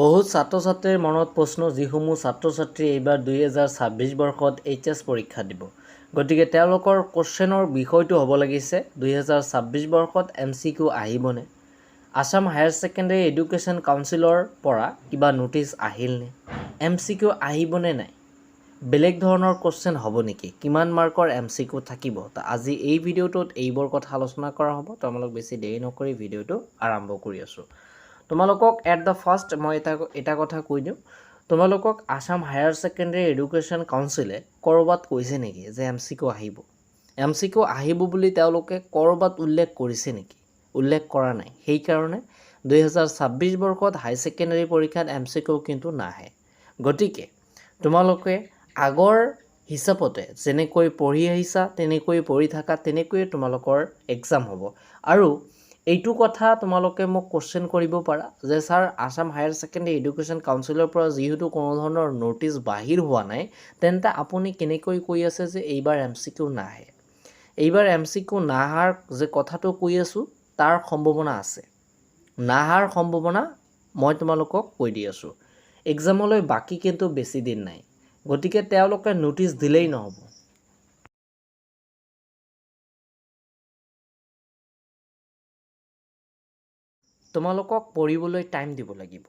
ছাত্ৰ ছাত্ৰীৰ মনত প্ৰশ্ন যিসমূহ ছাত্ৰ ছাত্ৰীয়ে এইবাৰ দুহেজাৰ ছাব্বিছ বৰ্ষত এইচ এছ পৰীক্ষা দিব। গতিকে তেওঁলোকৰ কুৱেশ্যনৰ বিষয়টো হ'ব লাগিছে দুহেজাৰ ছাব্বিছ বৰ্ষত এম চি কিউ আহিবনে? আছাম হায়াৰ ছেকেণ্ডেৰী এডুকেশ্যন কাউন্সিলৰ পৰা কিবা ন'টিছ আহিলনে এম চি কিউ আহিবনে নাই? বেলেগ ধৰণৰ কুৱেশ্যন হ'ব নেকি? কিমান মাৰ্কৰ এম চি কিউ থাকিব? ত' আজি এই ভিডিঅ'টোত এইবোৰ কথা আলোচনা কৰা হ'ব। তোমালোক বেছি দেৰি নকৰি ভিডিঅ'টো আৰম্ভ কৰি আছোঁ। তোমালোকক এট দ্য ফাৰ্ষ্ট মই এটা এটা কথা কৈ দিওঁ। তোমালোকক আছাম হায়াৰ ছেকেণ্ডেৰী এডুকেশ্যন কাউন্সিলে ক'ৰবাত কৈছে নেকি যে এম চি কিউ আহিব? এম চি কিউ আহিব বুলি তেওঁলোকে ক'ৰবাত উল্লেখ কৰিছে নেকি? উল্লেখ কৰা নাই। সেইকাৰণে দুহেজাৰ ছাব্বিছ বৰ্ষত হাই ছেকেণ্ডেৰী পৰীক্ষাত এম চি কিউ কিন্তু নাহে। গতিকে তোমালোকে আগৰ হিচাপতে যেনেকৈ পঢ়ি আহিছা তেনেকৈ পঢ়ি থাকা তেনেকৈয়ে তোমালোকৰ এক্সাম হ'ব। আৰু এইটো কথা তোমালোকে মোক কুৱেশ্যন কৰিব পাৰা। যে sir Assam higher secondary education কাউন্সিলৰ পৰা যিহেতু কোনো ধৰণৰ ন'টিছ বাহিৰ হোৱা নাই তেন্তে আপুনি কেনেকৈ কৈ আছে যে এইবাৰ এম চি কিউ নাহে? এইবাৰ এম চি কিউ নাহাৰ যে কথাটো কৈ আছোঁ তাৰ সম্ভাৱনা আছে। নাহাৰ সম্ভাৱনা মই তোমালোকক কৈ দি আছোঁ। এক্সামলৈ বাকী কিন্তু বেছি দিন নাই। গতিকে তেওঁলোকে ন'টিছ দিলেই নহ'ব। তোমালোকক পঢ়িবলৈ টাইম দিব লাগিব।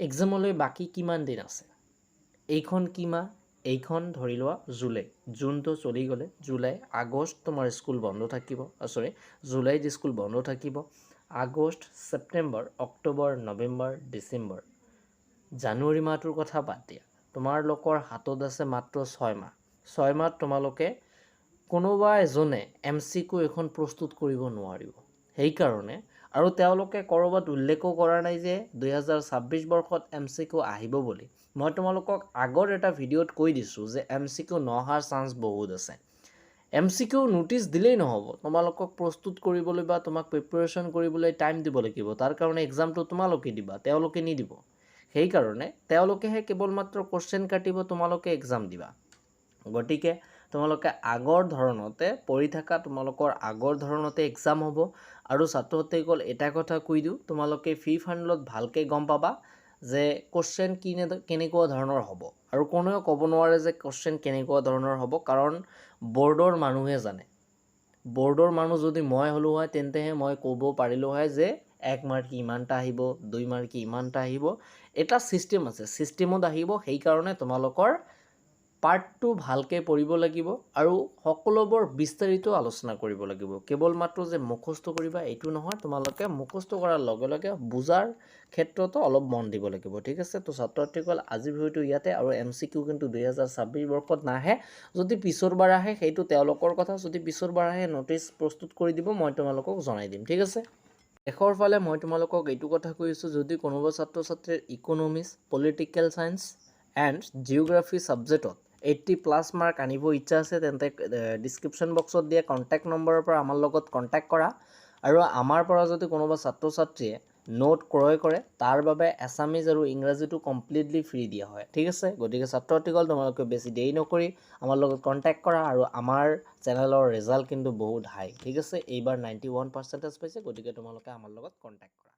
এক্সামলৈ বাকী কিমান দিন আছে? এইখন কি মাহ এইখন ধৰি লোৱা জুলাই। জুনটো চলি গ'লে জুলাই আগষ্ট তোমাৰ স্কুল বন্ধ থাকিব। চৰি জুলাইত স্কুল বন্ধ থাকিব। August September October November December. January মাহটোৰ কথা বাদ দিয়া। তোমালোকৰ হাতত আছে মাত্ৰ ছয় মাহ। ছয় মাহত তোমালোকে কোনোবা এজনে এম চি কিউ এখন প্ৰস্তুত কৰিব নোৱাৰিব। সেইকাৰণে আৰু তেওঁলোকে ক'ৰবাত উল্লেখো কৰা নাই যে দুহেজাৰ ছাব্বিছ বৰ্ষত এম চি কিউ আহিব বুলি। মই তোমালোকক আগৰ এটা ভিডিঅ'ত কৈ দিছোঁ যে এম চি কিউ নহাৰ চান্স বহুত আছে। এম চি কিউ ন'টিছ দিলেই নহ'ব। তোমালোকক প্ৰস্তুত কৰিবলৈ বা তোমাক প্ৰিপেৰেশ্যন কৰিবলৈ টাইম দিব লাগিব। তাৰ কাৰণে এক্সামটো তোমালোকে দিবা, তেওঁলোকে নিদিব। সেইকাৰণে তেওঁলোকেহে কেৱল মাত্ৰ কুৱেশ্যন কাটিব, তোমালোকে এক্সাম দিবা। গতিকে তোমালোকে আগৰ ধৰণতে, পঢ়ি থকা তোমালোকৰ আগৰ ধৰণতে এক্সাম হ'ব। আৰু ছাত্ৰ ছাত্ৰীসকল এটা কথা কৈ দিওঁ, তোমালোকে ফ্ৰী ফাণ্ডত ভালকৈ গম পাবা যে কুৱেশ্যন কিনে, কেনেকুৱা ধৰণৰ হ'ব। আৰু কোনেও ক'ব নোৱাৰে যে কুৱেশ্যন কেনেকুৱা ধৰণৰ হ'ব, কাৰণ বৰ্ডৰ মানুহে জানে। বৰ্ডৰ মানুহ যদি মই হ'লোঁ হয়, তেন্তেহে মই ক'ব পাৰিলোঁ হয় যে এক মাৰ্ক ইমানটা আহিব, দুই মাৰ্ক ইমানটা আহিব। এটা ছিষ্টেম আছে ছিষ্টেমত আহিব, সেইকাৰণে তোমালোকৰ পাৰ্টটো ভালকৈ পঢ়িব লাগিব আৰু সকলোবোৰ বিস্তাৰিত আলোচনা কৰিব লাগিব। কেৱল মাত্ৰ যে মুখস্থ কৰিবা, এইটো নহয়, তোমালোকে মুখস্থ কৰাৰ লগে লগে বুজাৰ ক্ষেত্ৰতো অলপ মন দিব লাগিব, ঠিক আছে? তো ছাত্ৰ ছাত্ৰীসকল আজিৰ ভিডিঅ'টো ইয়াতে আৰু এম চি কিউ কিন্তু দুহেজাৰ ছাব্বিছ বৰ্ষত নাহে। যদি পিছৰবাৰ আহে, সেইটো তেওঁলোকৰ কথা। যদি পিছৰবাৰ আহে ন'টিছ প্ৰস্তুত কৰি দিব, মই তোমালোকক জনাই দিম, ঠিক আছে? শেষৰ ফালে মই তোমালোকক এইটো কথা কৈ আছোঁ, যদি কোনোবা ছাত্ৰ ছাত্ৰীৰ economics political science and geography ছাবজেক্টত eighty plus mark আনিব ইচ্ছা আছে, তেন্তে ডিছক্ৰিপশ্যন বক্সত দিয়া কণ্টেক্ট নম্বৰৰ পৰা আমাৰ লগত কণ্টেক্ট কৰা। আৰু আমাৰ পৰা যদি কোনোবা ছাত্ৰ ছাত্ৰীয়ে নোট ক্ৰয় কৰে, তাৰ বাবে এছামিজ আৰু ইংৰাজীটো কমপ্লিটলি ফ্ৰী দিয়া হয়। ঠিক আছে? গতিকে ছাত্ৰ ছাত্ৰীসকল তোমালোকে বেছি দেৰি নকৰি আমাৰ লগত কণ্টেক্ট কৰা আৰু আমাৰ চেনেলৰ ৰিজাল্ট কিন্তু বহুত হাই ঠিক আছে? এইবাৰ নাইণ্টি ওৱান পাৰ্চেণ্টেজ পাইছে, গতিকে তোমালোকে আমাৰ লগত কণ্টেক্ট কৰা।